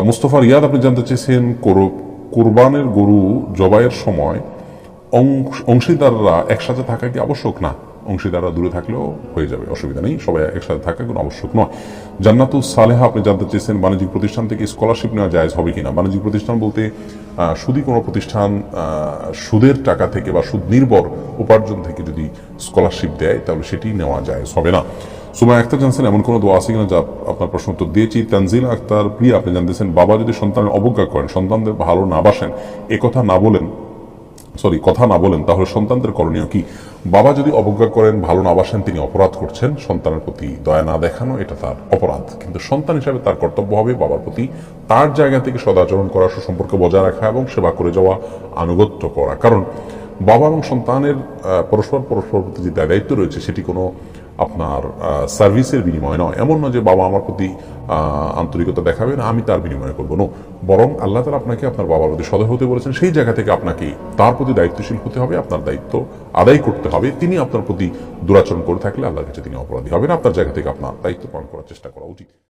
মুস্তফা রিয়াদ, আপনি জানতে চেয়েছেন কোরবানের গরু জবাইয়ের সময় অংশ- অংশীদাররা একসাথে থাকা কি আবশ্যক? না, অংশীদাররা দূরে থাকলেও হয়ে যাবে, অসুবিধা নেই, সবাই একসাথে থাকা কোনো আবশ্যক নয়। জান্নাতুল সালেহা, আপনি জানতে চেয়েছেন বাণিজ্যিক প্রতিষ্ঠান থেকে স্কলারশিপ নেওয়া জায়জ হবে কিনা? বাণিজ্যিক প্রতিষ্ঠান বলতে সুদী কোনো প্রতিষ্ঠান সুদের টাকা থেকে বা সুদ নির্ভর উপার্জন থেকে যদি স্কলারশিপ দেয়, তাহলে সেটি নেওয়া যায় হবে না। সুমা আক্তার জানছেন, এমন কোনো দোয়া আছে কিনা যা আপনার প্রশ্ন উত্তর দিয়েছি। তানজিল আক্তার প্রিয়া, আপনি জানতেছেন, বাবা যদি সন্তানের অবজ্ঞা করেন, সন্তানদের ভালো না বাসেন কথা না বলেন, সরি, কথা না বলেন, তাহলে সন্তানদের করণীয় কি? বাবা যদি অবজ্ঞা করেন, ভালো না বাসেন, তিনি অপরাধ করছেন, সন্তানের প্রতি দয়া না দেখানো, এটা তার অপরাধ। কিন্তু সন্তান হিসাবে তার কর্তব্য হবে বাবার প্রতি তার জায়গা থেকে সদাচরণ করা, সুসম্পর্ক বজায় রাখা এবং সেবা করে যাওয়া আনুগত্য করা। কারণ বাবা এবং সন্তানের পরস্পর পরস্পর প্রতি যে দায়িত্ব রয়েছে, সেটি কোনো আপনার সার্ভিসের বিনিময় নয়। এমন নয় যে বাবা আমার প্রতি আন্তরিকতা দেখাবেন আমি তার বিনিময় করব। না বরং আল্লাহ তালা আপনাকে আপনার বাবার প্রতি সদয় হতে বলেছেন। সেই জায়গা থেকে আপনাকে তার প্রতি দায়িত্বশীল হতে হবে, আপনার দায়িত্ব আদায় করতে হবে। তিনি আপনার প্রতি দুরাচরণ করে থাকলে আল্লাহর কাছে তিনি অপরাধী হবেন। আপনার জায়গা থেকে আপনার দায়িত্ব পালন করার চেষ্টা করা উচিত।